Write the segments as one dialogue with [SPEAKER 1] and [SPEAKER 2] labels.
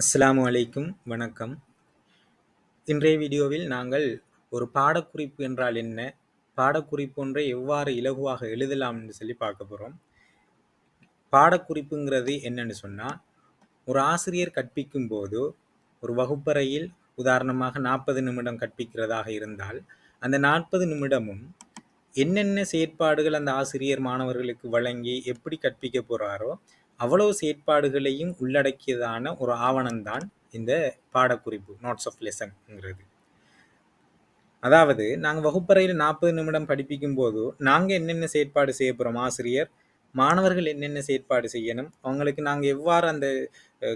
[SPEAKER 1] அஸ்லாமு அலைக்கும் வணக்கம். இன்றைய வீடியோவில் நாங்கள் ஒரு பாடக்குறிப்பு என்றால் என்ன? பாடக்குறிப்பு ஒன்றை எவ்வாறு இலகுவாக எழுதலாம் என்று சொல்லி பார்க்க போகிறோம் பாடக்குறிப்புங்கிறது என்னன்னு சொன்னால் ஒரு ஆசிரியர் கற்பிக்கும் போது ஒரு வகுப்பறையில் உதாரணமாக நாற்பது நிமிடம் கற்பிக்கிறதாக இருந்தால் அந்த நாற்பது நிமிடமும் என்னென்ன செயற்பாடுகள் அந்த ஆசிரியர் மாணவர்களுக்கு வழங்கி எப்படி கற்பிக்க போகிறாரோ அவ்வளவு செயற்பாடுகளையும் உள்ளடக்கியதான ஒரு ஆவணம்தான் இந்த பாடக்குறிப்பு நோட்ஸ் ஆஃப் லெசன்ங்கிறது அதாவது நாங்கள் வகுப்பறையில் நாற்பது நிமிடம் படிப்பிக்கும் போது நாங்கள் என்னென்ன செயற்பாடு செய்ய போகிறோம் ஆசிரியர் மாணவர்கள் என்னென்ன செயற்பாடு செய்யணும்? அவங்களுக்கு நாங்கள் எவ்வாறு அந்த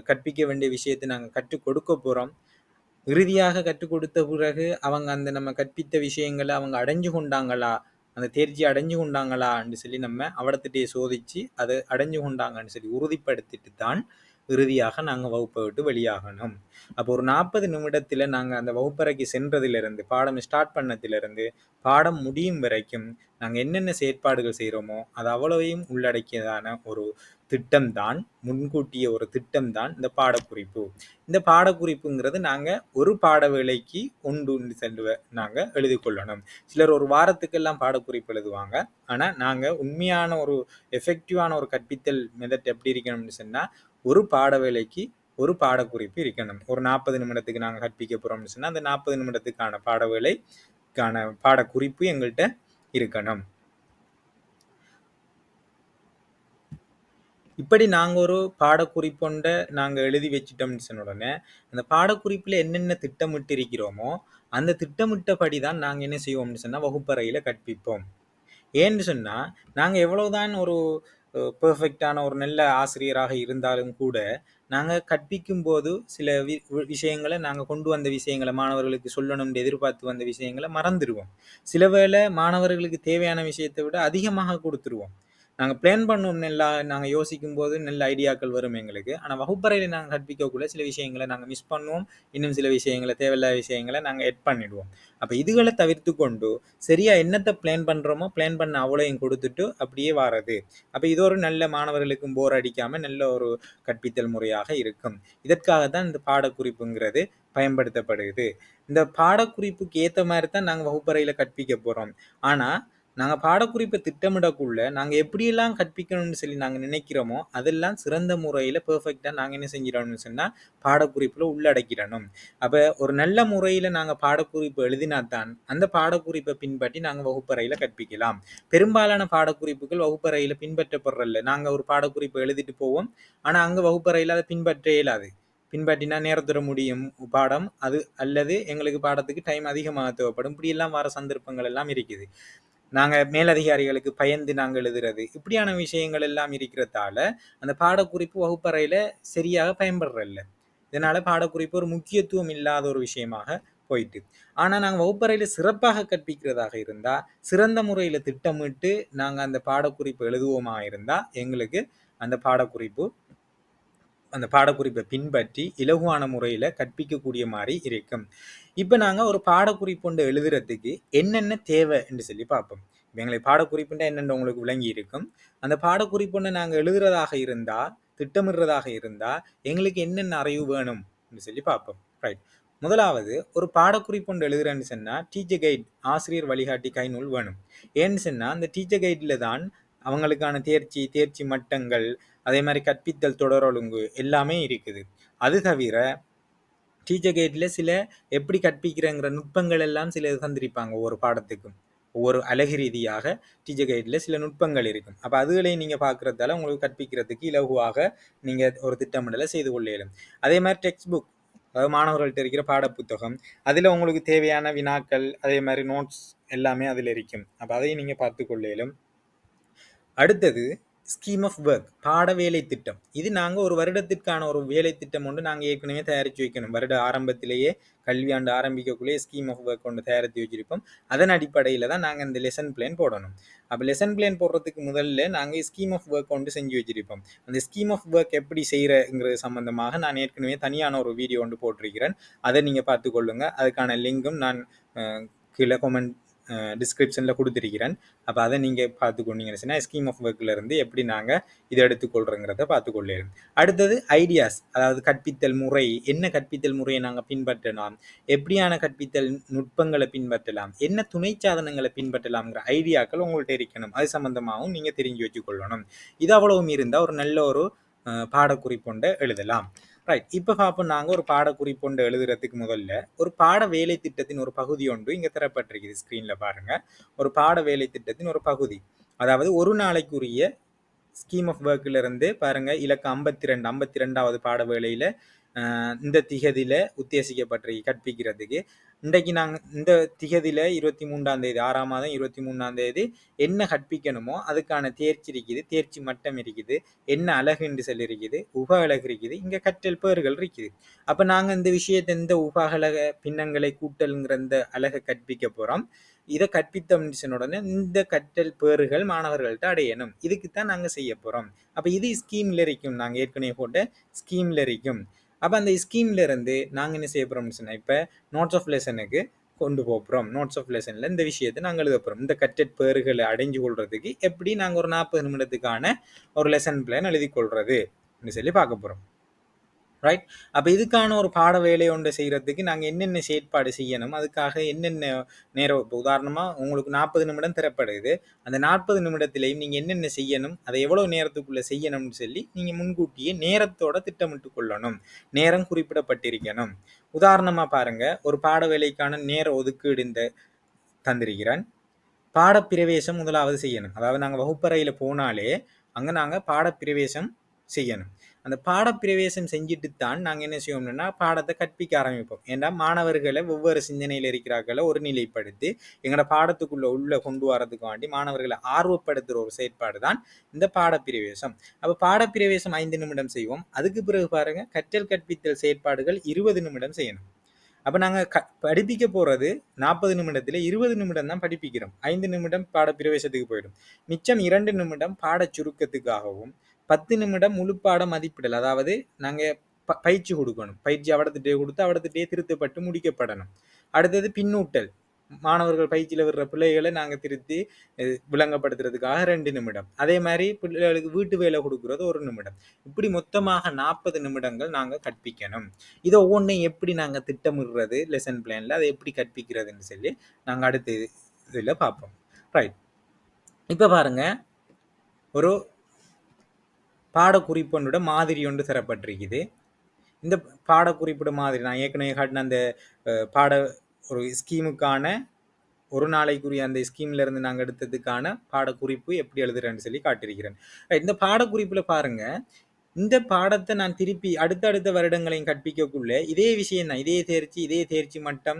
[SPEAKER 1] கற்பிக்க வேண்டிய விஷயத்தை நாங்கள் கற்றுக் கொடுக்க போகிறோம் இறுதியாக கற்றுக் கொடுத்த பிறகு அவங்க அந்த நம்ம கற்பித்த விஷயங்களை அவங்க அடைஞ்சு கொண்டாங்களா? அந்த தேர்ச்சி அடைஞ்சு கொண்டாங்களான்னு சொல்லி நம்ம அவடத்திட்டே சோதிச்சு அதை அடைஞ்சு கொண்டாங்கன்னு சொல்லி உறுதிப்படுத்திட்டு தான் இறுதியாக நாங்கள் வகுப்பை விட்டு வெளியாகணும். அப்போ ஒரு நாற்பது நிமிடத்தில் நாங்கள் அந்த வகுப்பறைக்கு சென்றதிலிருந்து பாடம் ஸ்டார்ட் பண்ணதிலிருந்து பாடம் முடியும் வரைக்கும் நாங்கள் என்னென்ன செயற்பாடுகள் செய்கிறோமோ அது அவ்வளவையும் உள்ளடக்கியதான ஒரு திட்டம்தான் முன்கூட்டிய ஒரு திட்டம்தான் இந்த பாடக்குறிப்பு. இந்த பாடக்குறிப்புங்கிறது நாங்கள் ஒரு பாட வேலைக்கு ஒன்று சென்று நாங்கள் எழுதி கொள்ளணும். சிலர் ஒரு வாரத்துக்கெல்லாம் பாடக்குறிப்பு எழுதுவாங்க. ஆனால் நாங்கள் உண்மையான ஒரு எஃபெக்டிவான ஒரு கற்பித்தல் மெதட் எப்படி இருக்கணும்னு சொன்னால் ஒரு பாட வேலைக்கு ஒரு பாடக்குறிப்பு இருக்கணும். ஒரு நாற்பது நிமிடத்துக்கு நாங்கள் கற்பிக்க போகிறோம்னு சொன்னால் அந்த நாற்பது நிமிடத்துக்கான பாட வேலைக்கான பாடக்குறிப்பு எங்கள்கிட்ட இருக்கணும். இப்படி நாங்கள் ஒரு பாடக்குறிப்பொண்ட நாங்கள் எழுதி வச்சிட்டோம்னு சொன்ன உடனே அந்த பாடக்குறிப்பில் என்னென்ன திட்டமிட்டு இருக்கிறோமோ அந்த திட்டமிட்டபடி தான் நாங்கள் என்ன செய்வோம்னு சொன்னால் வகுப்பறையில் கற்பிப்போம். ஏன்னு சொன்னால் நாங்கள் எவ்வளவுதான் ஒரு பெர்ஃபெக்டான ஒரு நல்ல ஆசிரியராக இருந்தாலும் கூட நாங்கள் கற்பிக்கும் போது சில வி வி- விஷயங்களை நாங்கள் கொண்டு வந்த விஷயங்களை மாணவர்களுக்கு சொல்லணும்னு எதிர்பார்த்து வந்த விஷயங்களை மறந்துடுவோம். சில வேளை மாணவர்களுக்கு தேவையான விஷயத்தை விட அதிகமாக கொடுத்துருவோம். நாங்கள் பிளான் பண்ணுவோம் நல்லா நாங்கள் யோசிக்கும் போது நல்ல ஐடியாக்கள் வரும் எங்களுக்கு. ஆனால் வகுப்பறையில் நாங்கள் கற்பிக்கக்குள்ள சில விஷயங்களை நாங்கள் மிஸ் பண்ணுவோம். இன்னும் சில விஷயங்களை தேவையில்லாத விஷயங்களை நாங்கள் எட் பண்ணிடுவோம். அப்போ இதுகளை தவிர்த்து கொண்டு சரியாக என்னத்தை பிளான் பண்ணுறோமோ பிளான் பண்ண அவ்வளோயும் கொடுத்துட்டு அப்படியே வாரது. அப்போ இது ஒரு நல்ல மாணவர்களுக்கும் போர் அடிக்காமல் நல்ல ஒரு கற்பித்தல் முறையாக இருக்கும். இதற்காக தான் இந்த பாடக்குறிப்புங்கிறது பயன்படுத்தப்படுது. இந்த பாடக்குறிப்புக்கு ஏற்ற மாதிரி தான் நாங்கள் வகுப்பறையில் கற்பிக்க போகிறோம் ஆனால் நாங்கள் பாடக்குறிப்பை திட்டமிடக்குள்ள நாங்கள் எப்படியெல்லாம் கற்பிக்கணும்னு சொல்லி நாங்கள் நினைக்கிறோமோ அதெல்லாம் சிறந்த முறையில் பெர்ஃபெக்டாக நாங்கள் என்ன செஞ்சிடணும்னு சொன்னால் பாடக்குறிப்பில் உள்ளடக்கிடணும். அப்போ ஒரு நல்ல முறையில் நாங்கள் பாடக்குறிப்பு எழுதினாதான் அந்த பாடக்குறிப்பை பின்பற்றி நாங்கள் வகுப்பறையில் கற்பிக்கலாம். பெரும்பாலான பாடக்குறிப்புகள் வகுப்பறையில் பின்பற்றப்படுறதில்ல நாங்கள் ஒரு பாடக்குறிப்பை எழுதிட்டு போவோம். ஆனால் அங்கே வகுப்பறையில் அதை பின்பற்ற இயலாது. பின்பற்றினா நேரத்துற முடியும். பாடம் அது அல்லது எங்களுக்கு பாடத்துக்கு டைம் அதிகமாக தேவைப்படும். இப்படியெல்லாம் வர சந்தர்ப்பங்கள் எல்லாம் இருக்குது. நாங்கள் மேலதிகாரிகளுக்கு பயந்து நாங்கள் எழுதுறது. இப்படியான விஷயங்கள் எல்லாம் இருக்கிறதால அந்த பாடக்குறிப்பு வகுப்பறையில் சரியாக பயன்படுறதில்ல இதனால் பாடக்குறிப்பு ஒரு முக்கியத்துவம் இல்லாத ஒரு விஷயமாக போயிட்டு. ஆனால் நாங்கள் வகுப்பறையில் சிறப்பாக கற்பிக்கிறதாக இருந்தால் சிறந்த முறையில் திட்டமிட்டு நாங்கள் அந்த பாடக்குறிப்பு எழுதுவோமா இருந்தால் எங்களுக்கு அந்த பாடக்குறிப்பு அந்த பாடக்குறிப்பை பின்பற்றி இலகுவான முறையில் கற்பிக்கக்கூடிய மாதிரி இருக்கும். இப்போ நாங்கள் ஒரு பாடக்குறிப்பு ஒன்று எழுதுறதுக்கு என்னென்ன தேவை என்று சொல்லி பார்ப்போம். எங்களை எங்களுக்கு பாடக்குறிப்புண்டா என்னென்ன உங்களுக்கு விளங்கி இருக்கும். அந்த பாடக்குறிப்பு ஒன்று நாங்கள் எழுதுறதாக இருந்தால் திட்டமிடுறதாக இருந்தால் எங்களுக்கு என்னென்ன அறிவு வேணும் என்று சொல்லி பார்ப்போம். ரைட் முதலாவது ஒரு பாடக்குறிப்பு ஒன்று எழுதுறேன்னு சொன்னால் டீச்சர் கைட் ஆசிரியர் வழிகாட்டி கைநூல் வேணும். ஏன்னு சொன்னால் அந்த டீச்சர் கைடில் தான் அவங்களுக்கான தேர்ச்சி தேர்ச்சி மட்டங்கள் அதே மாதிரி கற்பித்தல் தொடரொழுங்கு எல்லாமே இருக்குது. அது தவிர டீச்சர் கேட்டில் சில எப்படி கற்பிக்கிறங்கிற நுட்பங்கள் எல்லாம் சில தந்திருப்பாங்க ஒவ்வொரு பாடத்துக்கும். ஒவ்வொரு அழகு ரீதியாக டீச்சர் கைடில் சில நுட்பங்கள் இருக்கும். அப்போ அதுகளையும் நீங்கள் பார்க்குறதால உங்களுக்கு கற்பிக்கிறதுக்கு இலகுவாக நீங்கள் ஒரு திட்டமிடலை செய்து கொள்ள இயலும் அதே மாதிரி டெக்ஸ்ட் புக் அதாவது மாணவர்கள்ட்ட இருக்கிற பாடப்புத்தகம் அதில் உங்களுக்கு தேவையான வினாக்கள் அதே மாதிரி நோட்ஸ் எல்லாமே அதில் இருக்கும். அப்போ அதையும் நீங்கள் பார்த்து கொள்ள இயலும் அடுத்தது ஸ்கீம் ஆஃப் ஒர்க் பாட வேலை திட்டம் இது நாங்கள் ஒரு வருடத்திற்கான ஒரு வேலை திட்டம் ஒன்று நாங்கள் ஏற்கனவே தயாரித்து வைக்கணும். வருட ஆரம்பத்திலேயே கல்வியாண்டு ஆரம்பிக்கக்குள்ளேயே ஸ்கீம் ஆஃப் ஒர்க் ஒன்று தயாரித்து வச்சிருப்போம். அதன் அடிப்படையில் தான் நாங்கள் இந்த லெசன் பிளான் போடணும். அப்போ லெசன் பிளான் போடுறதுக்கு முதல்ல நாங்கள் ஸ்கீம் ஆஃப் ஒர்க் ஒன்று செஞ்சு வச்சிருப்போம். அந்த ஸ்கீம் ஆஃப் ஒர்க் எப்படி செய்கிறங்கிறது சம்மந்தமாக நான் ஏற்கனவே தனியான ஒரு வீடியோ ஒன்று போட்டிருக்கிறேன். அதை நீங்கள் பார்த்துக்கொள்ளுங்கள் அதுக்கான லிங்கும் நான் கீழே கொமெண்ட் டிஸ்கிரிப்ஷனில் கொடுத்துருக்கிறேன். அப்போ அதை நீங்கள் பார்த்துக்கொண்டீங்கன்னு சொன்னால் ஸ்கீம் ஆஃப் ஒர்க்கில் இருந்து எப்படி நாங்கள் இதை எடுத்துக்கொள்கிறோங்கிறத பார்த்துக்கொள்ளேன். அடுத்தது ஐடியாஸ் அதாவது கற்பித்தல் முறை. என்ன கற்பித்தல் முறையை நாங்கள் பின்பற்றலாம்? எப்படியான கற்பித்தல் நுட்பங்களை பின்பற்றலாம்? என்ன துணை சாதனங்களை பின்பற்றலாம்ங்கிற ஐடியாக்கள் உங்கள்கிட்ட இருக்கணும். அது சம்மந்தமாகவும் நீங்கள் தெரிஞ்சு வச்சுக்கொள்ளணும். இது அவ்வளவும் இருந்தால் ஒரு நல்ல ஒரு பாடக்குறிப்பொண்டை எழுதலாம். ரைட் இப்போ பார்ப்போம் நாங்கள் ஒரு பாடக்குறிப்பொண்டை எழுதுறதுக்கு முதல்ல ஒரு பாட வேலை திட்டத்தின் ஒரு பகுதி ஒன்று இங்கே தரப்பட்டிருக்குது ஸ்க்ரீனில் பாருங்கள் ஒரு பாட வேலை திட்டத்தின் ஒரு பகுதி. அதாவது ஒரு நாளைக்குரிய ஸ்கீம் ஆஃப் ஒர்க்கில் இருந்து பாருங்கள் இலக்கு ஐம்பத்தி ரெண்டு ஐம்பத்தி ரெண்டாவது பாட வேலையில் இந்த திகதியில் உத்தேசிக்கப்பட்டிருக்கு கற்பிக்கிறதுக்கு. இன்றைக்கு நாங்கள் இந்த திகதியில் இருபத்தி மூன்றாம் தேதி ஆறாம் மாதம் இருபத்தி மூணாம் தேதி என்ன கற்பிக்கணுமோ அதுக்கான தேர்ச்சி இருக்குது தேர்ச்சி மட்டம் இருக்குது என்ன அழகுன்னு சொல்லி இருக்குது உப அழகு இருக்குது இங்கே கற்றல் பேர்கள் இருக்குது. அப்போ நாங்கள் இந்த விஷயத்தை இந்த உப அழக பின்னங்களை கூட்டல்ங்கிற இந்த அழகை கற்பிக்க போகிறோம் இதை கற்பித்த உடனே இந்த கற்றல் பேறுகள் மாணவர்கள்ட்ட அடையணும். இதுக்கு தான் நாங்கள் செய்ய போகிறோம் அப்போ இது ஸ்கீமில் இருக்கும். நாங்கள் ஏற்கனவே போட்ட ஸ்கீமில் இருக்கும். அப்போ அந்த ஸ்கீம்ல இருந்து நாங்கள் என்ன செய்ய போகிறோம்னு சொன்னால் இப்போ நோட்ஸ் ஆஃப் லெசனுக்கு கொண்டு போகிறோம் நோட்ஸ் ஆஃப் லெசனில் இந்த விஷயத்தை நாங்கள் எழுத போகிறோம் இந்த கட்டட் பேர்களை அடைஞ்சு கொள்றதுக்கு எப்படி நாங்கள் ஒரு நாற்பது நிமிடத்துக்கான ஒரு லெசன் பிளான் எழுதி கொள்வது சொல்லி பார்க்க போகிறோம் ரைட் அப்போ இதுக்கான ஒரு பாட வேலை ஒன்று செய்கிறதுக்கு நாங்கள் என்னென்ன செயற்பாடு செய்யணும்? அதுக்காக என்னென்ன நேரம் இப்போ உதாரணமாக உங்களுக்கு நாற்பது நிமிடம் தரப்படுது அந்த நாற்பது நிமிடத்திலையும் நீங்கள் என்னென்ன செய்யணும்? அதை எவ்வளோ நேரத்துக்குள்ளே செய்யணும்னு சொல்லி நீங்கள் முன்கூட்டியே நேரத்தோட திட்டமிட்டு கொள்ளணும். நேரம் குறிப்பிடப்பட்டிருக்கணும். உதாரணமாக பாருங்கள் ஒரு பாட வேலைக்கான நேர ஒதுக்கீடு இந்த தந்திருக்கிறேன். பாடப்பிரவேசம் முதலாவது செய்யணும். அதாவது நாங்கள் வகுப்பறையில் போனாலே அங்கே நாங்கள் பாடப்பிரவேசம் செய்யணும். அந்த பாடப்பிரவேசம் செஞ்சுட்டு தான் நாங்கள் என்ன செய்வோம்னா பாடத்தை கற்பிக்க ஆரம்பிப்போம். ஏன்னா மாணவர்களை ஒவ்வொரு சிந்தனையில் இருக்கிறார்களோ ஒரு நிலைப்படுத்தி எங்களோட பாடத்துக்குள்ள உள்ள கொண்டு வரதுக்கு வேண்டி மாணவர்களை ஆர்வப்படுத்துகிற ஒரு செயற்பாடு தான் இந்த பாடப்பிரவேசம் அப்போ பாடப்பிரவேசம் ஐந்து நிமிடம் செய்வோம். அதுக்கு பிறகு பாருங்க கற்றல் கற்பித்தல் செயற்பாடுகள் இருபது நிமிடம் செய்யணும். அப்போ நாங்கள் க படிப்பிக்க போகிறது நாற்பது நிமிடத்தில் இருபது நிமிடம் தான் படிப்பிக்கிறோம். ஐந்து நிமிடம் பாடப்பிரவேசத்துக்கு போயிடும். மிச்சம் இரண்டு நிமிடம் பாட சுருக்கத்துக்காகவும் பத்து நிமிடம் முழுப்பாட மதிப்பிடல். அதாவது நாங்கள் ப பயிற்சி கொடுக்கணும். பயிற்சி அவடத்திட்டே கொடுத்து அவடத்திட்டே திருத்தப்பட்டு முடிக்கப்படணும். அடுத்தது பின்னூட்டல். மாணவர்கள் பயிற்சியில் வர்ற பிள்ளைகளை நாங்கள் திருத்தி விளங்கப்படுத்துறதுக்காக ரெண்டு நிமிடம். அதே மாதிரி பிள்ளைகளுக்கு வீட்டு வேலை கொடுக்குறது ஒரு நிமிடம். இப்படி மொத்தமாக நாற்பது நிமிடங்கள் நாங்கள் கற்பிக்கணும். இதை ஒவ்வொன்றையும் எப்படி நாங்கள் திட்டமிடுறது லெசன் பிளானில் அதை எப்படி கற்பிக்கிறதுன்னு சொல்லி நாங்கள் அடுத்த இதில் பார்ப்போம். ரைட் இப்போ பாருங்கள் ஒரு பாடக்குறிப்பொன்னோட மாதிரி ஒன்று தரப்பட்டிருக்குது. இந்த பாடக்குறிப்பிட மாதிரி நான் ஏற்கனவே காட்டின அந்த பாட ஒரு ஸ்கீமுக்கான ஒரு நாளைக்குரிய அந்த ஸ்கீம்ல இருந்து நாங்கள் எடுத்ததுக்கான பாடக்குறிப்பு எப்படி எழுதுறேன்னு சொல்லி காட்டியிருக்கிறேன். இந்த பாடக்குறிப்பில் பாருங்க இந்த பாடத்தை நான் திருப்பி அடுத்தடுத்த வருடங்களையும் கற்பிக்கக்குள்ள இதே விஷயம் தான் இதே தேர்ச்சி இதே தேர்ச்சி மட்டம்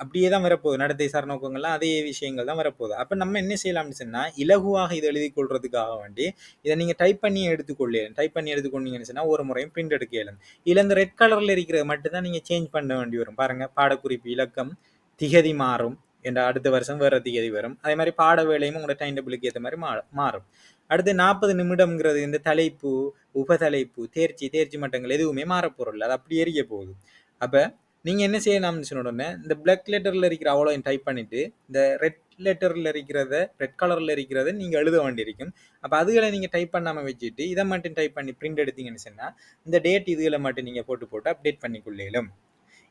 [SPEAKER 1] அப்படியே தான் வரப்போகுது. நடத்தை சார் நோக்கங்கள்லாம் அதே விஷயங்கள் தான் வரப்போகுது. அப்போ நம்ம என்ன செய்யலாம்னு சொன்னால் இலகுவாக இதை எழுதி கொள்றதுக்காக வேண்டி இதை நீங்கள் டைப் பண்ணி எடுத்துக்கொள்ளேன் டைப் பண்ணி எடுத்துக்கொண்டீங்கன்னு சொன்னால் ஒரு முறையும் பிரிண்ட் எடுக்க இயலும். இல்லை இந்த ரெட் கலரில் இருக்கிறத மட்டும்தான் நீங்கள் சேஞ்ச் பண்ண வேண்டி வரும். பாருங்கள் பாடக்குறிப்பு இலக்கம் திகதி மாறும். என்ற அடுத்த வருஷம் வேறு திகதி வரும். அதே மாதிரி பாட வேலையும் உங்களோட டைம் டேபிளுக்கு ஏற்ற மாதிரி மாறும். அடுத்து நாற்பது நிமிடம்ங்கிறது இந்த தலைப்பு உபதலைப்பு தேர்ச்சி தேர்ச்சி மட்டங்கள் எதுவுமே மாறப்போறல அது அப்படி எரிய போகுது. அப்போ நீங்கள் என்ன செய்யலாம்னு சொன்ன உடனே இந்த பிளாக் லெட்டரில் இருக்கிற அவ்வளோ டைப் பண்ணிவிட்டு இந்த ரெட் லெட்டரில் இருக்கிறத ரெட் கலரில் இருக்கிறத நீங்கள் எழுத வேண்டியிருக்கும். அப்போ அதுகளை நீங்கள் டைப் பண்ணாமல் வச்சுட்டு இதை மட்டும் டைப் பண்ணி பிரிண்ட் எடுத்தீங்கன்னு சொன்னால் இந்த டேட் இதுகளை மட்டும் நீங்கள் போட்டு போட்டு அப்டேட் பண்ணிக்கொள்ளேலும்.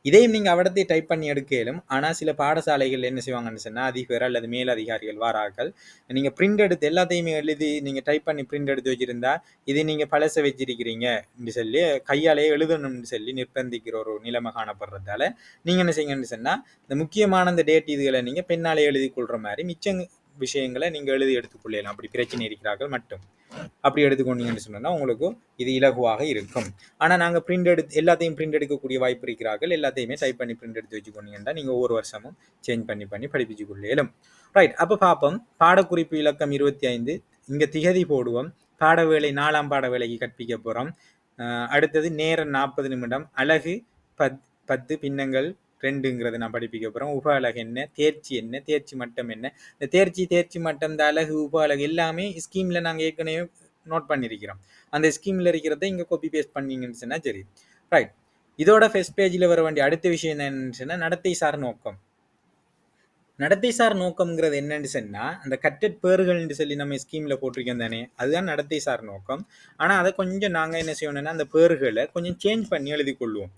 [SPEAKER 1] இதையும் நீங்கள் அவடத்தை டைப் பண்ணி எடுக்கலும் ஆனால் சில பாடசாலைகள் என்ன செய்வாங்கன்னு சொன்னால் அதிபர் அல்லது மேல் அதிகாரிகள் நீங்கள் பிரிண்ட் எடுத்து எல்லாத்தையுமே எழுதி நீங்கள் டைப் பண்ணி பிரிண்ட் எடுத்து வச்சுருந்தா இது நீங்கள் பழச வச்சிருக்கிறீங்க சொல்லி கையாலே எழுதணும்னு சொல்லி நிர்பந்திக்கிற ஒரு நிலைமை காணப்படுறதால நீங்கள் என்ன செய்யுங்கன்னு சொன்னால் இந்த முக்கியமான இந்த டேட் இதுகளை நீங்கள் பெண்ணாலே எழுதி கொள்கிற மாதிரி மிச்சம் விஷயங்களை நீங்கள் எழுதி எடுத்துக்கொள்ளலாம் அப்படி பிரச்சனை இருக்கிறார்கள் மட்டும். அப்படி எடுத்துக்கொண்டீங்கன்னு சொன்னால் உங்களுக்கு இது இலகுவாக இருக்கும். ஆனால் நாங்கள் பிரிண்ட் எடுத்து எல்லாத்தையும் பிரிண்ட் எடுக்கக்கூடிய வாய்ப்பு இருக்கிறார்கள். எல்லாத்தையுமே டைப் பண்ணி பிரிண்ட் எடுத்து வச்சுக்கொண்டீங்கன்னா நீங்கள் ஒவ்வொரு வருஷமும் சேஞ்ச் பண்ணி பண்ணி படிப்பிச்சு கொள்ளலும் ரைட் அப்போ பார்ப்போம். பாடக்குறிப்பு இலக்கம் இருபத்தி ஐந்து இங்கே திகதி போடுவோம். பாட வேலை நாலாம் பாட வேலைக்கு கற்பிக்க போகிறோம் அடுத்தது நேரம் நாற்பது நிமிடம். அழகு பத் பத்து பின்னங்கள் ரெண்டுங்கிறத நான் படிப்பிக்க போகிறோம் உப அழகு என்ன? தேர்ச்சி என்ன? தேர்ச்சி மட்டம் என்ன? இந்த தேர்ச்சி தேர்ச்சி மட்டம் இந்த அழகு உப அழகு எல்லாமே ஸ்கீமில் நாங்கள் ஏற்கனவே நோட் பண்ணியிருக்கிறோம் அந்த ஸ்கீமில் இருக்கிறத இங்கே காப்பி பேஸ்ட் பண்ணிங்கன்னு சொன்னால் சரி. ரைட் இதோட ஃபஸ்ட் பேஜில் வர வேண்டிய அடுத்த விஷயம் என்னன்னு சொன்னால் நடத்தை சார் நோக்கம். நடத்தை சார் நோக்கம்ங்கிறது என்னன்னு சொன்னால் அந்த கட்டட் பேர்கள்னு சொல்லி நம்ம ஸ்கீம்ல போட்டிருக்கோம் தானே? அதுதான் நடத்தை சார் நோக்கம். ஆனால் அதை கொஞ்சம் நாங்க என்ன செய்யணும்னா அந்த பேர்களை கொஞ்சம் சேஞ்ச் பண்ணி எழுதி கொள்வோம்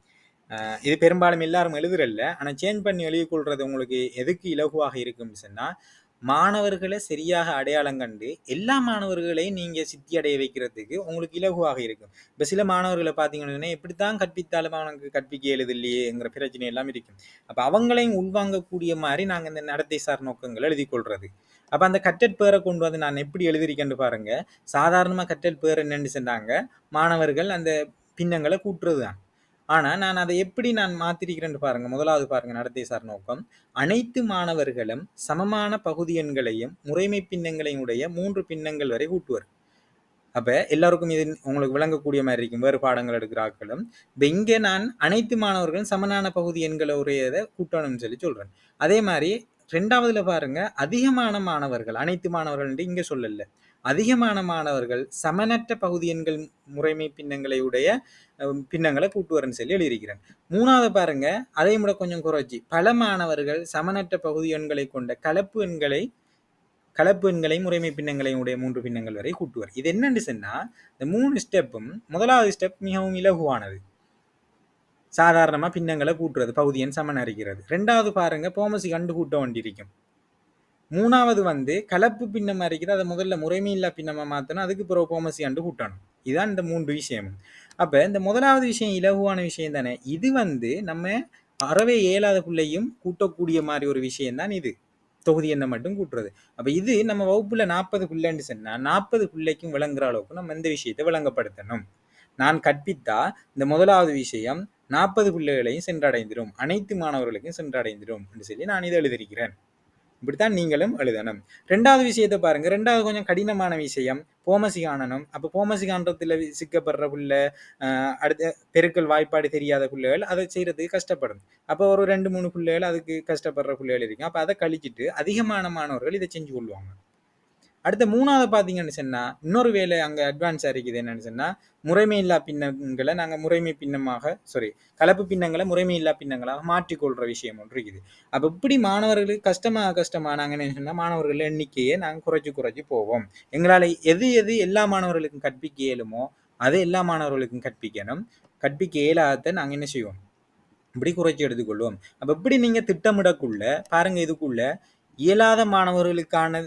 [SPEAKER 1] இது பெரும்பாலும் எல்லாரும் எழுதுறல்ல. ஆனால் சேஞ்ச் பண்ணி எழுதி கொள்றது உங்களுக்கு எதுக்கு இலகுவாக இருக்கும்னு சொன்னா மாணவர்களை சரியாக அடையாளம் கண்டு எல்லா மாணவர்களையும் நீங்க சித்தி அடைய வைக்கிறதுக்கு உங்களுக்கு இலகுவாக இருக்கும். இப்ப சில மாணவர்களை பார்த்தீங்கன்னா எப்படித்தான் கற்பித்தாலும் அவனுக்கு கற்பிக்க எழுது இல்லையேங்கிற பிரச்சனை எல்லாம் இருக்கும். அப்ப அவங்களையும் உள்வாங்கக்கூடிய மாதிரி நாங்க இந்த நடத்தை சார் நோக்கங்களை எழுதி கொள்றது. அப்ப அந்த கட்டட் பேரை கொண்டு வந்து நான் எப்படி எழுதிருக்கேன்னு பாருங்க. சாதாரணமா கட்டட் பேர் என்னன்னு சொன்னாங்க. மாணவர்கள் அந்த பின்னங்களை கூட்டுறது தான் ஆனால் நான் அதை எப்படி நான் மாத்திருக்கிறேன்னு பாருங்க. முதலாவது பாருங்க நடத்தை சார் நோக்கம். அனைத்து மாணவர்களும் சமமான பகுதி எண்களையும் முறைமை பின்னங்களையும் உடைய மூன்று பின்னங்கள் வரை கூட்டுவர் அப்போ எல்லாருக்கும் இது உங்களுக்கு விளங்கக்கூடிய மாதிரி இருக்கும். வேறு பாடங்கள் எடுக்கிற ஆட்களும் இங்கே நான் அனைத்து மாணவர்களும் சமனான பகுதி எண்களை உடையதை கூட்டணும்னு சொல்லி சொல்கிறேன் அதே மாதிரி ரெண்டாவதுல பாருங்க அதிகமான மாணவர்கள் அனைத்து மாணவர்கள் இங்க சொல்லல. அதிகமான மாணவர்கள் சமனற்ற பகுதி எண்கள் முறைமை பின்னங்களை உடைய பின்னங்களை கூட்டுவரன்னு சொல்லி எழுதியிருக்கிறேன் மூணாவது பாருங்க அதையும் விட கொஞ்சம் குறைச்சி. பல மாணவர்கள் சமனற்ற பகுதி எண்களை கொண்ட கலப்பு எண்களை கலப்பு எண்களை முறைமை பின்னங்களையும் உடைய மூன்று பின்னங்கள் வரை கூட்டுவர். இது என்னன்னு சொன்னா இந்த மூணு ஸ்டெப்பும் முதலாவது ஸ்டெப் மிகவும் இலகுவானது. சாதாரணமாக பின்னங்களை கூட்டுறது பகுதியன் சமன் அறிகிறது ரெண்டாவது பாருங்க போமசி கண்டு கூட்ட வேண்டியிருக்கும் மூணாவது வந்து கலப்பு பின்னம் அறிக்கிறது அதை முதல்ல முறைமையில்லா பின்னமாக மாற்றணும் அதுக்கு பிறகு போமசி கண்டு கூட்டணும் இதுதான் இந்த மூன்று விஷயம் அப்போ இந்த முதலாவது விஷயம் இலகுவான விஷயம் தானே? இது வந்து நம்ம அறவே இயலாத பிள்ளையும் கூட்டக்கூடிய மாதிரி ஒரு விஷயம்தான் இது. தொகுதி எண்ணை மட்டும் கூட்டுறது. அப்போ இது நம்ம வகுப்புல நாற்பது பிள்ளைன்னு சொன்னால் நாற்பது பிள்ளைக்கும் விளங்குற அளவுக்கு நம்ம இந்த விஷயத்தை விளங்கப்படுத்தணும். நான் கற்பித்தா இந்த முதலாவது விஷயம் நாற்பது பிள்ளைகளையும் சென்றடைந்திரும். அனைத்து மாணவர்களுக்கும் சென்றடைந்திரும் என்று சொல்லி நான் இதை எழுதியிருக்கிறேன். இப்படித்தான் நீங்களும் எழுதணும். ரெண்டாவது விஷயத்தை பாருங்க. ரெண்டாவது கொஞ்சம் கடினமான விஷயம். போமசி காணணும் அப்ப போமசி சிக்கப்படுற புள்ள ஆஹ் அடுத்த பெருக்கல் வாய்ப்பாடு தெரியாத பிள்ளைகள் அதை செய்யறதுக்கு கஷ்டப்படும். அப்போ ஒரு ரெண்டு மூணு பிள்ளைகள் அதுக்கு கஷ்டப்படுற பிள்ளைகள் இருக்கும் அப்ப அதை கழிச்சிட்டு அதிகமான மாணவர்கள் இதை செஞ்சு கொள்வாங்க. அடுத்த மூணாவது பார்த்தீங்கன்னு சொன்னால் இன்னொரு வேலை அங்கே அட்வான்ஸ் இருக்குது என்னன்னு சொன்னால் முறைமை இல்லா பின்னங்களை நாங்கள் முறைமை பின்னமாக சாரி கலப்பு பின்னங்களை முறைமை இல்லா பின்னங்களாக மாற்றிக்கொள்கிற விஷயம் ஒன்று இருக்குது. அப்போ இப்படி மாணவர்களுக்கு கஷ்டமா கஷ்டமா நாங்கள் என்ன சொன்னால் மாணவர்கள் எண்ணிக்கையை நாங்கள் குறைச்சி குறைச்சி போவோம். எங்களால் எது எது எல்லா மாணவர்களுக்கும் கற்பிக்க இயலுமோ அதை எல்லா மாணவர்களுக்கும் கற்பிக்கணும். கற்பிக்க இயலாத நாங்கள் என்ன செய்வோம்? இப்படி குறைச்சி எடுத்துக்கொள்வோம். அப்போ இப்படி நீங்கள் திட்டமிடக்குள்ள பாருங்க இதுக்குள்ள இயலாத மாணவர்களுக்கான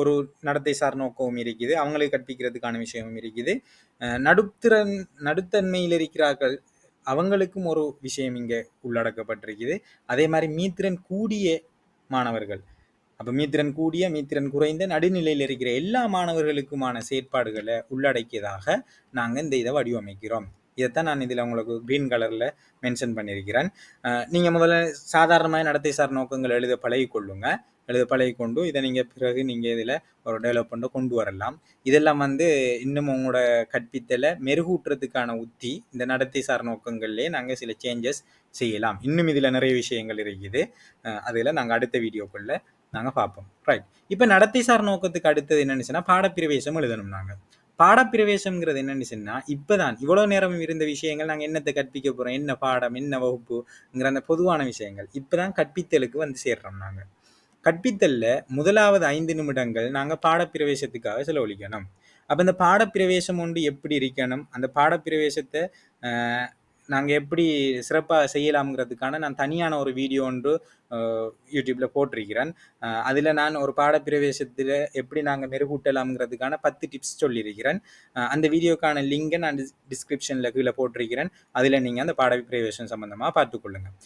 [SPEAKER 1] ஒரு நடத்தை சார் நோக்கமும் இருக்குது. அவங்களை கற்பிக்கிறதுக்கான விஷயமும் இருக்குது. நடுத்திறன் நடுத்தன்மையில் இருக்கிறார்கள். அவங்களுக்கும் ஒரு விஷயம் இங்கே உள்ளடக்கப்பட்டிருக்குது. அதே மாதிரி மீத்திறன் கூடிய மாணவர்கள். அப்போ மீத்திறன் கூடிய மீத்திறன் குறைந்த நடுநிலையில் இருக்கிற எல்லா மாணவர்களுக்குமான செயற்பாடுகளை உள்ளடக்கியதாக நாங்கள் இந்த இதை வடிவமைக்கிறோம். இதைத்தான் நான் இதில் உங்களுக்கு க்ரீன் கலரில் மென்ஷன் பண்ணியிருக்கிறேன். நீங்கள் முதல்ல சாதாரணமாக நடத்தை சார் நோக்கங்கள் எழுத பழகிக்கொள்ளுங்க. எழுத பழகி கொண்டு இதை நீங்கள் பிறகு நீங்கள் இதில் ஒரு டெவலப்மெண்ட்டை கொண்டு வரலாம். இதெல்லாம் வந்து இன்னும் உங்களோட கற்பித்தலை மெருகூட்டுறதுக்கான உத்தி இந்த நடத்தை சார் நோக்கங்கள்லேயே நாங்கள் சில சேஞ்சஸ் செய்யலாம். இன்னும் இதில் நிறைய விஷயங்கள் இருக்குது. அதில் நாங்கள் அடுத்த வீடியோக்குள்ளே நாங்கள் பார்ப்போம். ரைட் இப்போ நடத்தை சார் நோக்கத்துக்கு அடுத்தது என்னன்னு சொன்னா பாடப்பிரவேசம் எழுதணும் நாங்கள் பாடப்பிரவேசம்ங்கிறது என்னன்னு இப்போ தான் இவ்வளோ நேரம் இருந்த விஷயங்கள் நாங்கள் என்னத்தை கற்பிக்க போகிறோம் என்ன பாடம் என்ன வகுப்புங்கிற அந்த பொதுவான விஷயங்கள் இப்போ தான் கற்பித்தலுக்கு வந்து சேர்றோம் நாங்கள் கற்பித்தல்ல முதலாவது ஐந்து நிமிடங்கள் நாங்கள் பாடப்பிரவேசத்துக்காக செலவழிக்கணும். அப்போ இந்த பாடப்பிரவேசம் ஒன்று எப்படி இருக்கணும்? அந்த பாடப்பிரவேசத்தை நாங்கள் எப்படி சிறப்பாக செய்யலாம்ங்கிறதுக்கான நான் தனியான ஒரு வீடியோ ஒன்று யூடியூப்பில் போட்டிருக்கிறேன். அதில் நான் ஒரு பாடப்பிரவேசத்தில் எப்படி நாங்கள் மெருகூட்டலாம்ங்கிறதுக்கான பத்து டிப்ஸ் சொல்லியிருக்கிறேன். அந்த வீடியோக்கான லிங்கை நான் டிஸ்கிரிப்ஷனில் கீழே போட்டிருக்கிறேன். அதில் நீங்கள் அந்த பாடப்பிரவேசம் சம்மந்தமாக பார்த்துக்கொள்ளுங்கள்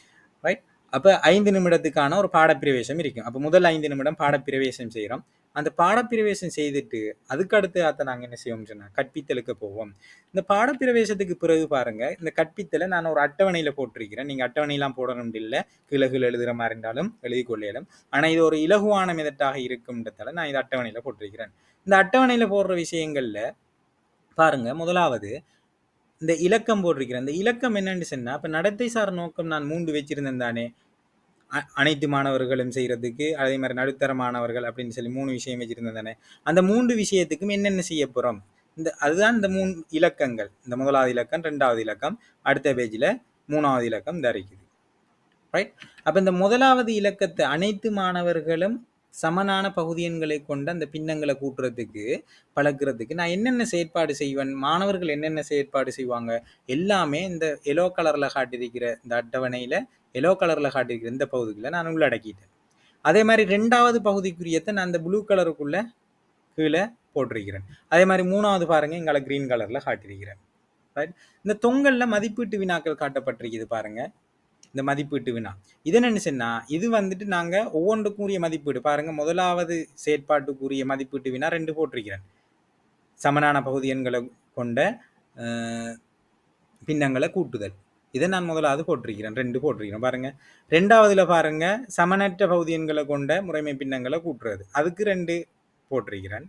[SPEAKER 1] ரைட்? அப்போ ஐந்து நிமிடத்துக்கான ஒரு பாடப்பிரவேசம் இருக்கும். அப்போ முதல் ஐந்து நிமிடம் பாடப்பிரவேசம் செய்கிறோம் அந்த பாடப்பிரவேசம் செய்துட்டு அதுக்கடுத்து அதை அத்தை என்ன செய்வோம் சொன்னால் கற்பித்தலுக்கு போவோம். இந்த பாடப்பிரவேசத்துக்கு பிறகு பாருங்கள் இந்த கற்பித்தலை நான் ஒரு அட்டவணையில் போட்டிருக்கிறேன். நீங்கள் அட்டவணையெல்லாம் போடணும் இல்லை கீழே எழுதுகிற மாதிரி இருந்தாலும் எழுதி கொள்ளையிலும் ஆனால் இது ஒரு இலகுவான மெதட்டாக இருக்கும்ன்றதால நான் இது அட்டவணையில் போட்டிருக்கிறேன். இந்த அட்டவணையில் போடுற விஷயங்களில் பாருங்கள் முதலாவது இந்த இலக்கம் போட்டிருக்கிறேன். இந்த இலக்கம் என்னன்னு சொன்னால் இப்போ நடத்தை சார் நோக்கம் நான் மூன்று வச்சிருந்தேன் தானே. அ- அனைத்து மாணவர்களும் செய்கிறதுக்கு அதே மாதிரி நடுத்தர மாணவர்கள் அப்படின்னு சொல்லி மூணு விஷயம் வச்சிருந்தேன் தானே. அந்த மூன்று விஷயத்துக்கும் என்னென்ன செய்ய போகிறோம் இந்த அதுதான் இந்த மூணு இலக்கங்கள். இந்த முதலாவது இலக்கம் ரெண்டாவது இலக்கம் அடுத்த பேஜில் மூணாவது இலக்கம் தரைக்குது. ரைட் அப்போ இந்த முதலாவது இலக்கத்தை அனைத்து மாணவர்களும் சமனான பகுதியன்களை கொண்ட அந்த பின்னங்களை கூட்டுறதுக்கு பழக்கிறதுக்கு நான் என்னென்ன செயற்பாடு செய்வேன் மாணவர்கள் என்னென்ன செயற்பாடு செய்வாங்க எல்லாமே இந்த எல்லோ கலர்ல காட்டியிருக்கிற இந்த அட்டவணையில எல்லோ கலர்ல காட்டியிருக்கிற இந்த பகுதிகளை நான் உள்ளடக்கிட்டேன் அதே மாதிரி ரெண்டாவது பகுதிக்குரியத்தை நான் அந்த ப்ளூ கலருக்குள்ள கீழே போட்டிருக்கிறேன். அதே மாதிரி மூணாவது பாருங்க எங்களை கிரீன் கலர்ல காட்டியிருக்கிறேன். ரைட் இந்த தொங்கல்ல மதிப்பீட்டு வினாக்கள் காட்டப்பட்டிருக்குது பாருங்க. இந்த மதிப்பீட்டு வினா. இது என்னென்னு சொன்னா இது வந்துட்டு நாங்க ஒவ்வொன்றுக்குரிய மதிப்பீடு. பாருங்க முதலாவது செயற்பாட்டுக்குரிய மதிப்பீட்டு வினா ரெண்டு போட்டிருக்கிறேன். சமனான பகுதி எண்களை கொண்ட பின்னங்களை கூட்டுதல். இதை நான் முதலாவது போட்டிருக்கிறேன். ரெண்டு போட்டிருக்கிறேன். பாருங்க ரெண்டாவதுல பாருங்க சமனற்ற பகுதி எண்களை கொண்ட முறைமை பின்னங்களை கூட்டுறது. அதுக்கு ரெண்டு போட்டிருக்கிறேன்.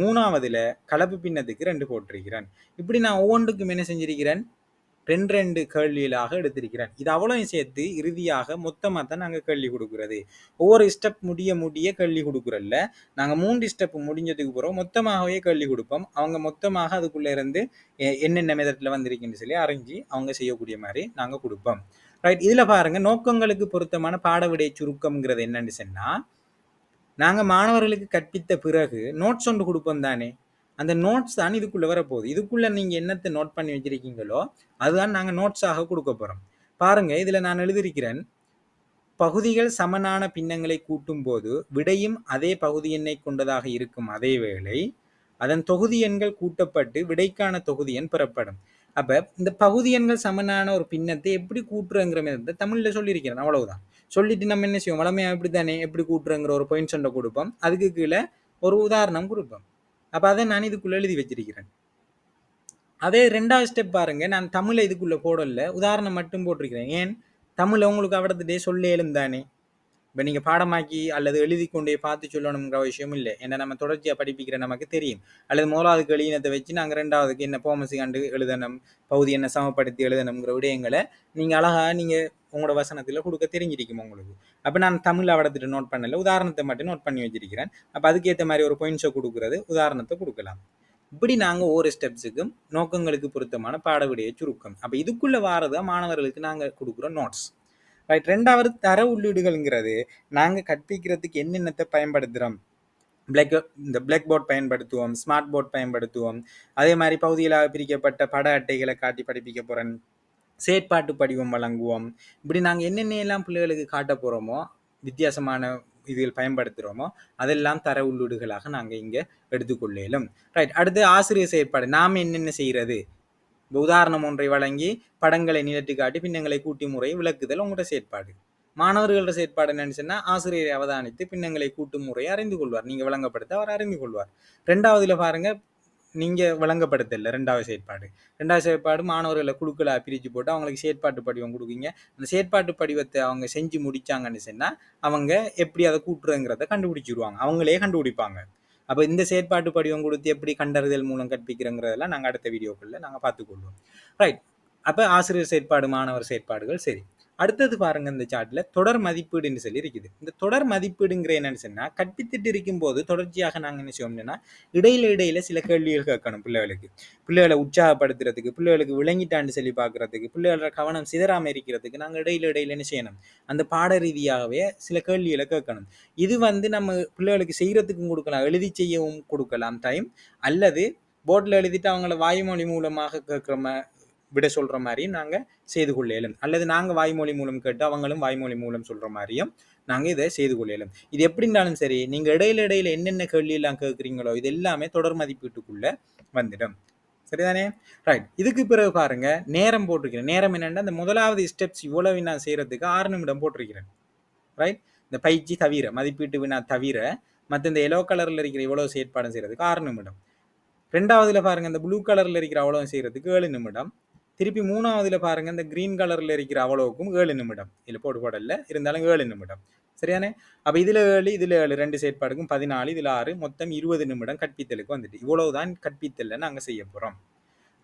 [SPEAKER 1] மூணாவதுல கலப்பு பின்னத்துக்கு ரெண்டு போட்டிருக்கிறேன். இப்படி நான் ஒவ்வொன்றுக்கும் என்ன செஞ்சிருக்கிறேன்? ரெண்டு ரெண்டு கேள்விகளாக எடுத்திருக்கிறேன் இது அவ்வளோயும் சேர்த்து இறுதியாக மொத்தமாக தான் நாங்கள் கேள்வி கொடுக்குறது. ஒவ்வொரு ஸ்டெப் முடிய முடிய கேள்வி கொடுக்குறல்ல. நாங்கள் மூன்று ஸ்டெப் முடிஞ்சதுக்கு பிறகு மொத்தமாகவே கேள்வி கொடுப்போம். அவங்க மொத்தமாக அதுக்குள்ளே இருந்து எ- என்னென்ன மெதட்டில் வந்திருக்குன்னு சொல்லி அறிஞ்சு அவங்க செய்யக்கூடிய மாதிரி நாங்கள் கொடுப்போம். ரைட் இதில் பாருங்கள் நோக்கங்களுக்கு பொருத்தமான பாட விடை சுருக்கம்ங்கிறது என்னன்னு சொன்னால் நாங்கள் மாணவர்களுக்கு கற்பித்த பிறகு நோட்ஸ் ஒன்று கொடுப்போம் தானே? அந்த நோட்ஸ் தான் இதுக்குள்ளே வரப்போகுது. இதுக்குள்ளே நீங்கள் என்னத்தை நோட் பண்ணி வச்சிருக்கீங்களோ அதுதான் நாங்கள் நோட்ஸாக கொடுக்க போகிறோம் பாருங்க இதில் நான் எழுதியிருக்கிறேன். பகுதிகள் சமனான பின்னங்களை கூட்டும் போது விடையும் அதே பகுதி எண்ணை கொண்டதாக இருக்கும் அதே வேளை அதன் தொகுதி எண்கள் கூட்டப்பட்டு விடைக்கான தொகுதி எண் பெறப்படும். அப்ப இந்த பகுதி எண்கள் சமனான ஒரு பின்னத்தை எப்படி கூட்டுறங்கிற மாதிரி தமிழ்ல சொல்லியிருக்கிறேன் அவ்வளவுதான். சொல்லிட்டு நம்ம என்ன செய்வோம்? வளமையா எப்படி தானே எப்படி கூட்டுறங்கிற ஒரு பாயிண்ட் சொன்ன கொடுப்போம். அதுக்கு கீழே ஒரு உதாரணம் கொடுப்போம். அப்போ அதை நான் இதுக்குள்ளே எழுதி வச்சிருக்கிறேன். அதே ரெண்டாவது ஸ்டெப் பாருங்கள் நான் தமிழை இதுக்குள்ளே போடல. உதாரணம் மட்டும் போட்டிருக்கிறேன். ஏன்? தமிழை உங்களுக்கு அவடத்துட்டே சொல்ல எழுந்தானே. இப்போ நீங்கள் பாடமாக்கி அல்லது எழுதி கொண்டே பார்த்து சொல்லணுங்கிற விஷயம் இல்லை. ஏன்னா நம்ம தொடர்ச்சியாக படிப்பிக்கிற நமக்கு தெரியும். அல்லது முதலாவதுக்கு எழுதினத்தை வச்சு நாங்கள் ரெண்டாவதுக்கு என்ன போமசி கண்டு எழுதணும் பகுதி என்ன சமப்படுத்தி எழுதணுங்கிற விடயங்களை நீங்கள் அழகாக நீங்கள் உங்களோட வசனத்தில் கொடுக்க தெரிஞ்சிருக்கும் உங்களுக்கு. அப்போ நான் தமிழ் அவடத்திட்டு நோட் பண்ணல. உதாரணத்தை மட்டும் நோட் பண்ணி வச்சிருக்கிறேன். அப்போ அதுக்கேற்ற மாதிரி ஒரு பாயிண்ட்ஸை கொடுக்குறது உதாரணத்தை கொடுக்கலாம். இப்படி நாங்கள் ஒவ்வொரு ஸ்டெப்ஸுக்கும் நோக்கங்களுக்கு பொருத்தமான பாடவிடைய சுருக்கம். அப்போ இதுக்குள்ளே வாரதா மாணவர்களுக்கு நாங்கள் கொடுக்குற நோட்ஸ் ரைட் ரெண்டாவது தர உள்ளீடுகள்ங்கிறது நாங்கள் கற்பிக்கிறதுக்கு என்னென்னத்தை பயன்படுத்துகிறோம் பிளாக் இந்த பிளாக் போர்ட் பயன்படுத்துவோம் ஸ்மார்ட் போர்ட் பயன்படுத்துவோம். அதே மாதிரி பகுதிகளாக பிரிக்கப்பட்ட பட அட்டைகளை காட்டி படிப்பிக்க போகிறேன் செயற்பாட்டு படிவம் வழங்குவோம். இப்படி நாங்கள் என்னென்ன எல்லாம் பிள்ளைகளுக்கு காட்ட போகிறோமோ வித்தியாசமான இதில் பயன்படுத்துகிறோமோ அதெல்லாம் தர உள்ளீடுகளாக நாங்கள் இங்கே எடுத்துக்கொள்ளலும். ரைட் அடுத்து ஆசிரியர் செயற்பாடு. நாம் என்னென்ன செய்கிறது உதாரணம் ஒன்றை வழங்கி படங்களை நிலட்டி காட்டி பின்னங்களை கூட்டி முறை விளக்குதல் உங்களோட செயற்பாடு. மாணவர்களோட செயற்பாடு என்னன்னு சொன்னால் ஆசிரியரை அவதானித்து பின்னங்களை கூட்டும் முறையை அறிந்து கொள்வார். நீங்கள் வழங்கப்படுத்த அவர் அறிந்து கொள்வார். ரெண்டாவதுல பாருங்க நீங்கள் விளங்கப்படுத்தல ரெண்டாவது செயற்பாடு. ரெண்டாவது செயற்பாடு மாணவர்களை குழுக்களாக பிரித்து போட்டு அவங்களுக்கு செயற்பாட்டு படிவம் கொடுக்குங்க. அந்த செயற்பாட்டு படிவத்தை அவங்க செஞ்சு முடித்தாங்கன்னு சொன்னால் அவங்க எப்படி அதை கூட்டுறங்கிறத கண்டுபிடிச்சிருவாங்க. அவங்களே கண்டுபிடிப்பாங்க. அப்போ இந்த செயற்பாட்டு படிவம் கொடுத்து எப்படி கண்டறிதல் மூலம் கற்பிக்கிறங்கிறதெல்லாம் நாங்கள் அடுத்த வீடியோக்குள்ள நாங்கள் பார்த்துக்கொள்வோம். ரைட் அப்போ ஆசிரியர் செயற்பாடு மாணவர் செயற்பாடுகள் சரி. அடுத்தது பாருங்க இந்த சார்ட்ல தொடர் மதிப்பீடுன்னு சொல்லி இருக்குது இந்த தொடர் மதிப்பீடுங்கிற என்னன்னு சொன்னா கற்பித்துட்டு இருக்கும் போது தொடர்ச்சியாக நாங்கள் என்ன செய்வோம்னா இடையில இடையில சில கேள்விகள் கேட்கணும் பிள்ளைகளுக்கு. பிள்ளைகளை உற்சாகப்படுத்துறதுக்கு பிள்ளைகளுக்கு விளங்கிட்டான்னு சொல்லி பார்க்கறதுக்கு பிள்ளைகளோட கவனம் சிதறாம இருக்கிறதுக்கு நாங்கள் இடையில இடையில என்ன செய்யணும்? அந்த பாட ரீதியாகவே சில கேள்விகளை கேட்கணும். இது வந்து நம்ம பிள்ளைகளுக்கு செய்யறதுக்கும் கொடுக்கலாம். எழுதி செய்யவும் கொடுக்கலாம் டைம் அல்லது போர்டில் எழுதிட்டு அவங்கள வாய்மொழி மூலமாக கேட்குற விட சொல்கிற மாதிரியும் நாங்கள் செய்து கொள்ளலும். அல்லது நாங்கள் வாய்மொழி மூலம் கேட்டு அவங்களும் வாய்மொழி மூலம் சொல்கிற மாதிரியும் நாங்கள் இதை செய்து கொள்ளலும். இது எப்படி இருந்தாலும் சரி நீங்கள் இடையில இடையில என்னென்ன கேள்வியெல்லாம் கேட்குறீங்களோ இது எல்லாமே தொடர் மதிப்பீட்டுக்குள்ள வந்துடும். சரிதானே? ரைட் இதுக்கு பிறகு பாருங்க நேரம் போட்டிருக்கிறேன். நேரம் என்னென்னா அந்த முதலாவது ஸ்டெப்ஸ் இவ்வளவு நான் செய்கிறதுக்கு ஆறு நிமிடம் போட்டிருக்கிறேன். ரைட் இந்த பயிற்சி தவிர மதிப்பீட்டு வினா தவிர மற்ற இந்த எல்லோ கலரில் இருக்கிற இவ்வளோ செயற்பாடும் செய்கிறதுக்கு ஆறு நிமிடம். ரெண்டாவதுல பாருங்க இந்த ப்ளூ கலரில் இருக்கிற அவ்வளோ செய்கிறதுக்கு ஏழு நிமிடம். திருப்பி மூணாவதுல பாருங்க இந்த கிரீன் கலர்ல இருக்கிற அவ்வளவுக்கும் ஏழு நிமிடம். இதுல போட்டு போடல இருந்தாலும் ஏழு நிமிடம். சரியானே? அப்ப இதுல ஏழு இதுல ஏழு ரெண்டு செயற்பாடுக்கும் பதினாலு இதுல ஆறு மொத்தம் இருபது நிமிடம் கற்பித்தலுக்கு வந்துட்டு. இவ்வளவுதான் கற்பித்தல்ல நாங்க செய்ய போறோம்.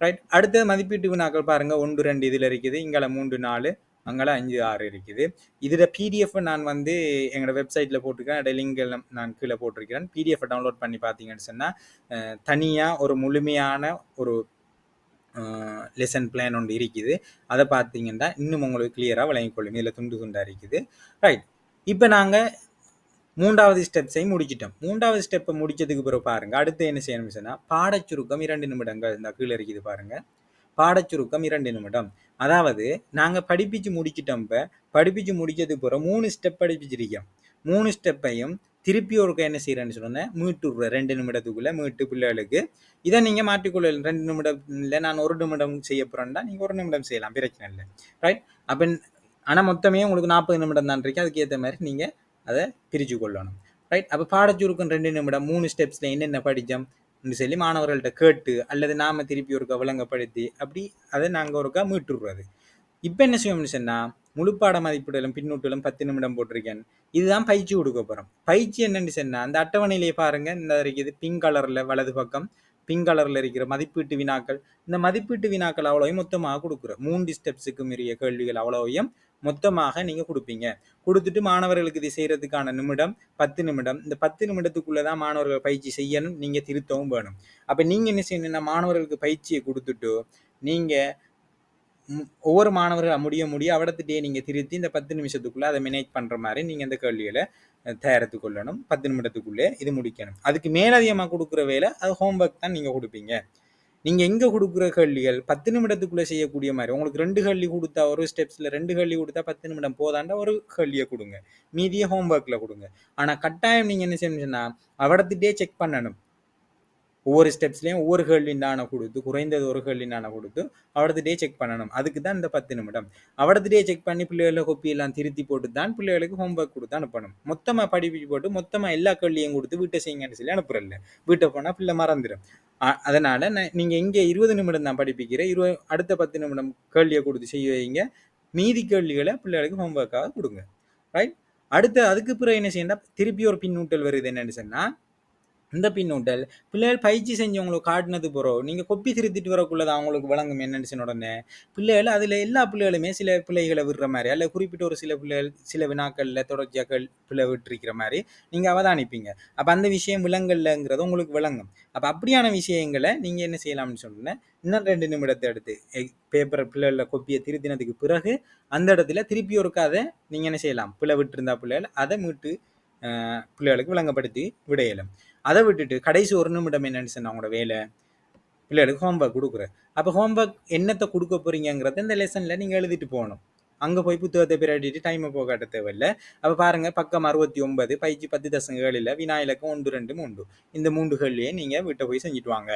[SPEAKER 1] ரைட் அடுத்த மதிப்பீட்டு வினாக்கள் பாருங்க. ஒன்று ரெண்டு இதுல இருக்குது. இங்கால மூன்று நாலு அங்கால அஞ்சு ஆறு இருக்குது. இதுல பிடிஎஃப் நான் வந்து எங்களோட வெப்சைட்ல போட்டிருக்கேன். அதோட லிங்க் எல்லாம் நான் கீழே போட்டிருக்கிறேன். பிடிஎஃப் டவுன்லோட் பண்ணி பார்த்தீங்கன்னு சொன்னா தனியாக தனியா ஒரு முழுமையான ஒரு லெசன் பிளான் ஒன்று இருக்குது. அதை பார்த்தீங்கன்னா இன்னும் உங்களுக்கு கிளியராக விளங்கிக்கொள்ளும் இதில் துண்டு துண்டாக இருக்குது. ரைட் இப்போ நாங்கள் மூன்றாவது ஸ்டெப்ஸையும் முடிச்சிட்டோம். மூன்றாவது ஸ்டெப்பை முடிச்சதுக்கு பிறகு பாருங்கள் அடுத்து என்ன செய்யணும் சொன்னால் பாடச்சுருக்கம் இரண்டு நிமிடங்கள். இந்த கீழே இருக்குது பாருங்கள் பாடச்சுருக்கம் இரண்டு நிமிடம். அதாவது நாங்கள் படிப்பிச்சு முடிச்சிட்டோம் இப்போ. படிப்பிச்சு முடிச்சதுக்கு பிறகு மூணு ஸ்டெப் படிப்பிச்சிருக்கோம். மூணு ஸ்டெப்பையும் திருப்பி ஒருக்க என்ன செய்கிறேன்னு சொன்னேன். மீட்டு ரெண்டு நிமிடத்துக்குள்ளே மீட்டு பிள்ளைகளுக்கு. இதை நீங்கள் மாற்றிக்கொள்ள ரெண்டு நிமிடம் இல்லை நான் ஒரு நிமிடம் செய்ய போகிறேன்டா நீங்கள் ஒரு நிமிடம் செய்யலாம். பிரச்சனை இல்லை. ரைட் அப்போ ஆனால் மொத்தமே உங்களுக்கு நாற்பது நிமிடம் தான் இருக்கு. அதுக்கேற்ற மாதிரி நீங்கள் அதை பிரித்து கொள்ளணும். ரைட் அப்போ பாடச்சுருக்கும் ரெண்டு நிமிடம் மூணு ஸ்டெப்ஸில் என்னென்ன படித்தோம் சொல்லி மாணவர்கள்ட்ட கேட்டு அல்லது நாம திருப்பி ஒருக்கா விளங்கப்படுத்தி அப்படி அதை நாங்கள் ஒருக்கா மீட்டுடுறது இப்போ என்ன செய்யணும்னு சொன்னால் முழுப்பாட மதிப்பீடுகளும் பின்னூட்டலும் பத்து நிமிடம் போட்டிருக்கேன். இதுதான் பயிற்சி கொடுக்க போகிறோம் பயிற்சி என்னன்னு சொன்னால் அந்த அட்டவணையிலேயே பாருங்க இந்த இருக்குது பிங்க் கலரில் வலது பக்கம் பிங்க் கலரில் இருக்கிற மதிப்பீட்டு வினாக்கள். இந்த மதிப்பீட்டு வினாக்கள் அவ்வளோவையும் மொத்தமாக கொடுக்குறோம். மூன்று ஸ்டெப்ஸுக்கு மீறிய கேள்விகள் அவ்வளோவையும் மொத்தமாக நீங்கள் கொடுப்பீங்க. கொடுத்துட்டு மாணவர்களுக்கு இது செய்கிறதுக்கான நிமிடம் பத்து நிமிடம். இந்த பத்து நிமிடத்துக்குள்ளே தான் மாணவர்கள் பயிற்சி செய்யணும் நீங்கள் திருத்தவும் வேணும். அப்போ நீங்கள் என்ன செய்யணும்னா மாணவர்களுக்கு பயிற்சியை கொடுத்துட்டு நீங்கள் ஒவ்வொரு மாணவர்கள் முடிய முடிய அவடத்திட்டே நீங்கள் திருத்தி இந்த பத்து நிமிஷத்துக்குள்ளே அதை மேனேஜ் பண்ணுற மாதிரி நீங்கள் இந்த கேள்விகளை தயாரித்து கொள்ளணும். பத்து நிமிடத்துக்குள்ளே இது முடிக்கணும். அதுக்கு மேலதிகமாக கொடுக்குற வேலை அது ஹோம்ஒர்க் தான் நீங்கள் கொடுப்பீங்க. நீங்கள் எங்கே கொடுக்குற கேள்விகள் பத்து நிமிடத்துக்குள்ளே செய்யக்கூடிய மாதிரி உங்களுக்கு ரெண்டு கேள்வி கொடுத்தா ஒரு ஸ்டெப்ஸில் ரெண்டு கேள்வி கொடுத்தா பத்து நிமிடம் போதாண்டா ஒரு கேள்வியை கொடுங்க. மீதியை ஹோம்ஒர்க்கில் கொடுங்க. ஆனால் கட்டாயம் நீங்கள் என்ன செய்யணும்னா அவடத்திட்டே செக் பண்ணணும். ஒவ்வொரு ஸ்டெப்ஸ்லையும் ஒவ்வொரு கேள்விண்டான கொடுத்து குறைந்தது ஒரு கேள்விண்டான கொடுத்து அவடத்துட்டே செக் பண்ணணும். அதுக்கு தான் இந்த பத்து நிமிடம். அவடத்துட்டே செக் பண்ணி பிள்ளைகளை கொப்பி எல்லாம் திருத்தி போட்டு தான் பிள்ளைகளுக்கு ஹோம்ஒர்க் கொடுத்து அனுப்பணும். மொத்தமாக படிப்பிச்சு போட்டு மொத்தமாக எல்லா கேள்வியும் கொடுத்து வீட்டை செய்யுங்கன்னு சொல்லி அனுப்புறல வீட்டை போனால் பிள்ளை மறந்துடும் அதனால நீங்கள் இங்கே இருபது நிமிடம் தான் படிப்பிக்கிறேன் இருபது அடுத்த பத்து நிமிடம் கேள்வியை கொடுத்து செய்ய வைங்க. மீதி கேள்விகளை பிள்ளைகளுக்கு ஹோம்ஒர்க்காக கொடுங்க. ரைட் அடுத்து அதுக்கு பிறகு என்ன செய்யணும் திருப்பி ஒரு பின்னூட்டல் வருது என்னன்னு சொன்னால் இந்த பின்னூட்டல். பிள்ளைகள் பயிற்சி செஞ்சவங்களுக்கு காட்டினது போகிறோம் நீங்கள் கொப்பி திருத்திட்டு வரக்குள்ளதான் அவங்களுக்கு வழங்கும் என்னன்னு உடனே பிள்ளைகள் அதில் எல்லா பிள்ளைகளுமே சில பிள்ளைகளை விடுற மாதிரி அல்ல குறிப்பிட்ட ஒரு சில பிள்ளைகள் சில வினாக்களில் தொடர்ச்சியாக பிள்ளை விட்டுருக்கிற மாதிரி நீங்கள் அவதானிப்பீங்க. அப்போ அந்த விஷயம் விலங்கல்லங்கிறது உங்களுக்கு விளங்கும். அப்போ அப்படியான விஷயங்களை நீங்கள் என்ன செய்யலாம்னு சொன்னேன் இன்னும் ரெண்டு நிமிடத்தை எடுத்து பேப்பர் பிள்ளைகளில் கொப்பியை திருத்தினதுக்கு பிறகு அந்த இடத்துல திருப்பி ஒரு கதை நீங்கள் என்ன செய்யலாம்? பிள்ளை விட்டுருந்தா பிள்ளைகள் அதை மீட்டு பிள்ளைகளுக்கு விளங்கப்படுத்தி விடையலாம். அதை விட்டுட்டு கடைசி ஒரு நிமிடம் என்னன்னு சொன்ன அவங்களோட வேலை. பிள்ளைகளுக்கு ஹோம்ஒர்க் கொடுக்குறேன் அப்போ ஹோம்ஒர்க் என்னத்தை கொடுக்க போறீங்கிறத இந்த லெசனில் நீங்கள் எழுதிட்டு போகணும். அங்கே போய் புத்தகத்தை பிராட்டிட்டு டைமை போகாட்ட தேவையில்லை. அப்போ பாருங்கள் பக்கம் அறுபத்தி ஒன்பது பயிற்சி பத்து தசங்களில் வினாயிலக்கம் ஒன்று ரெண்டு மூன்று. இந்த மூன்றுகள்லேயே நீங்கள் வீட்டை போய் செஞ்சுட்டு வாங்க.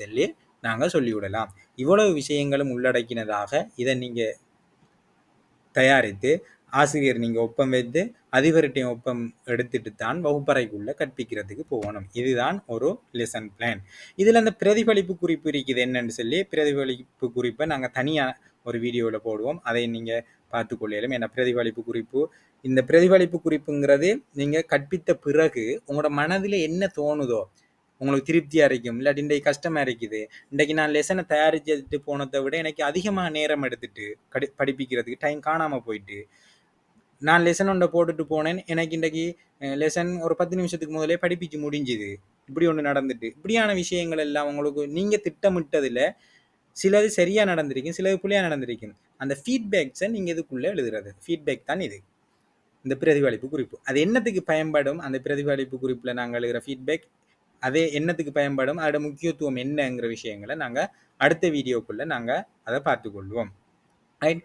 [SPEAKER 1] சொல்லி நாங்கள் சொல்லிவிடலாம். இவ்வளவு விஷயங்களும் உள்ளடக்கினதாக இதை நீங்கள் தயாரித்து ஆசிரியர் நீங்கள் ஒப்பம் வைத்து அதிபர்கிட்டையும் ஒப்பம் எடுத்துட்டு தான் வகுப்பறைக்குள்ளே கற்பிக்கிறதுக்கு போகணும். இதுதான் ஒரு லெசன் பிளான் இதில் அந்த பிரதிபலிப்பு குறிப்பு இருக்குது என்னன்னு சொல்லி பிரதிபலிப்பு குறிப்பை நாங்கள் தனியாக ஒரு வீடியோவில் போடுவோம். அதை நீங்கள் பார்த்துக்கொள்ளையிலும் ஏன்னா பிரதிபலிப்பு குறிப்பு இந்த பிரதிபலிப்பு குறிப்புங்கிறது நீங்கள் கற்பித்த பிறகு உங்களோட மனதில் என்ன தோணுதோ உங்களுக்கு திருப்தியாக இருக்கும் இல்லாட்டி இன்றைக்கு கஷ்டமாக இருக்குது இன்றைக்கு நான் லெசனை தயாரிச்சுட்டு போனதை விட எனக்கு அதிகமாக நேரம் எடுத்துட்டு கடி படிப்பிக்கிறதுக்கு டைம் காணாமல் போயிட்டு நான் லெசன் ஒன்றை போட்டுட்டு போனேன். எனக்கு இன்றைக்கு லெசன் ஒரு பத்து நிமிஷத்துக்கு முதலே படிப்பிச்சு முடிஞ்சுது. இப்படி ஒன்று நடந்துட்டு. இப்படியான விஷயங்கள் எல்லாம் உங்களுக்கு நீங்கள் திட்டமிட்டதில் சிலது சரியாக நடந்திருக்கும் சிலது புள்ளியாக நடந்திருக்கும். அந்த ஃபீட்பேக்ஸை நீங்கள் இதுக்குள்ளே எழுதுறது? ஃபீட்பேக் தான் இது. இந்த பிரதிபலிப்பு குறிப்பு. அது என்னத்துக்கு பயன்படும்? அந்த பிரதிபலிப்பு குறிப்பில் நாங்கள் எழுதுகிற ஃபீட்பேக் அதே என்னத்துக்கு பயன்படும்? அதோட முக்கியத்துவம் என்னங்கிற விஷயங்களை நாங்கள் அடுத்த வீடியோக்குள்ளே நாங்கள் அதை பார்த்துக்கொள்வோம். ரைட்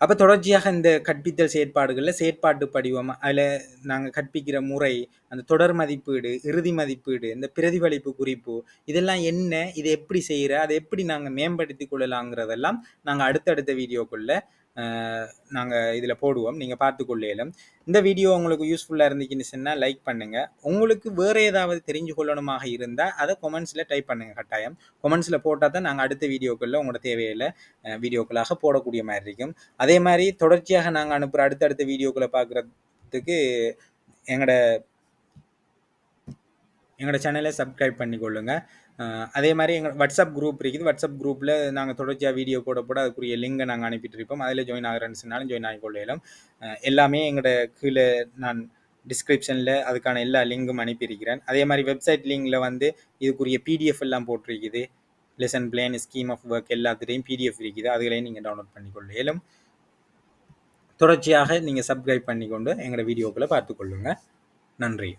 [SPEAKER 1] அப்போ தொடர்ச்சியாக இந்த கற்பித்தல் செயற்பாடுகளில் செயற்பாட்டு படிவம் அதில் நாங்கள் கற்பிக்கிற முறை அந்த தொடர் மதிப்பீடு இறுதி மதிப்பீடு இந்த பிரதிபலிப்பு குறிப்பு இதெல்லாம் என்ன இதை எப்படி செய்கிற அதை எப்படி நாங்கள் மேம்படுத்தி கொள்ளலாங்கிறதெல்லாம் நாங்கள் அடுத்தடுத்த வீடியோக்குள்ளே நாங்கள் இதில் போடுவோம். நீங்கள் பார்த்துக்கொள்ளேலும். இந்த வீடியோ உங்களுக்கு யூஸ்ஃபுல்லாக இருந்துச்சுன்னு சொன்னால் லைக் பண்ணுங்கள் உங்களுக்கு வேறு ஏதாவது தெரிஞ்சு கொள்ளணுமாக இருந்தால் அதை கொமெண்ட்ஸில் டைப் பண்ணுங்கள் கட்டாயம். கொமெண்ட்ஸில் போட்டால் தான் நாங்கள் அடுத்த வீடியோக்களில் உங்களோட தேவையில் வீடியோக்களாக போடக்கூடிய மாதிரி இருக்கும். அதே மாதிரி தொடர்ச்சியாக நாங்கள் அனுப்புகிற அடுத்தடுத்த வீடியோக்களை பார்க்குறதுக்கு எங்களோட எங்களோட சேனலை சப்ஸ்கிரைப் பண்ணிக்கொள்ளுங்கள் அதே மாதிரி எங்கள் வாட்ஸ்அப் குரூப் இருக்குது. வாட்ஸ்அப் குரூப்பில் நாங்கள் தொடர்ச்சியாக வீடியோ போட போட அதுக்குரிய லிங்கை நாங்கள் அனுப்பிட்டு இருப்போம் அதில் ஜாயின் ஆகிறேன்னு ஜாயின் ஆகிக்கொள்ளலாம் எல்லாமே எங்களோட கீழே நான் டிஸ்கிரிப்ஷனில் அதுக்கான எல்லா லிங்கும் அனுப்பியிருக்கிறேன். அதே மாதிரி வெப்சைட் லிங்கில் வந்து இதுக்குரிய பிடிஎஃப் எல்லாம் போட்டிருக்குது. Lesson plan scheme of work எல்லாத்துலேயும் பிடிஎஃப் இருக்குது. அதுகளையும் நீங்கள் டவுன்லோட் பண்ணிக்கொள்ள தொடர்ச்சியாக நீங்கள் சப்ஸ்கிரைப் பண்ணிக்கொண்டு எங்களோட வீடியோக்களை பார்த்துக்கொள்ளுங்கள் நன்றி.